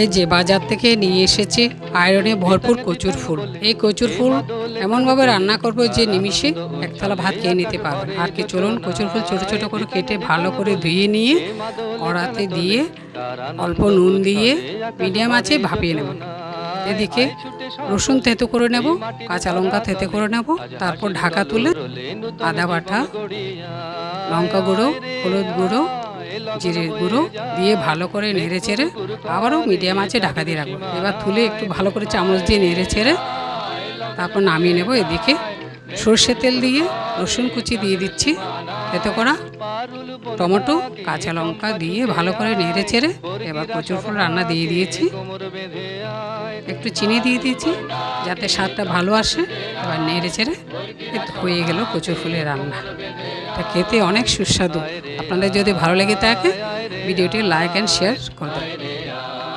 এই যে বাজার থেকে নিয়ে এসেছে আয়রনে ভরপুর কচুর ফুল। এই কচুর ফুল এমনভাবে রান্না করব যে নিমিষে একতলা ভাত খেয়ে নিতে পারবেন আর কি, চলুন কচুর ফুল ছোটো ছোটো করে কেটে ভালো করে ধুয়ে নিয়ে কড়াতে দিয়ে অল্প নুন দিয়ে মিডিয়াম আছে ভাপিয়ে নেব। এদিকে রসুন থেতো করে নেব, কাঁচা লঙ্কা থেতে করে নেব, তারপর ঢাকা তুলে আদা বাটা, লঙ্কা গুঁড়ো, হলুদ গুঁড়ো জিরের গুঁড়ো দিয়ে ভালো করে নেড়ে চেড়ে আবারও মিডিয়াম আছে ঢাকা দিয়ে রাখব। এবার তুলে একটু ভালো করে চামচ দিয়ে নেড়ে চেড়ে তারপর নামিয়ে নেব এদিকে। সর্ষে তেল দিয়ে রসুন কুচি দিয়ে দিচ্ছি। এতে করা টমেটো, কাঁচা লঙ্কা দিয়ে ভালো করে নেড়ে চেড়ে এবার প্রচুর ফুল রান্না দিয়ে দিয়েছি। একটু চিনি দিয়ে দিয়েছি যাতে স্বাদটা ভালো আসে। এবার নেড়ে চেড়ে হয়ে গেল কচুর ফুলের রান্না। এটা খেতে অনেক সুস্বাদু। আপনাদের যদি ভালো লেগে থাকে, ভিডিওটি লাইক অ্যান্ড শেয়ার করে দেবেন।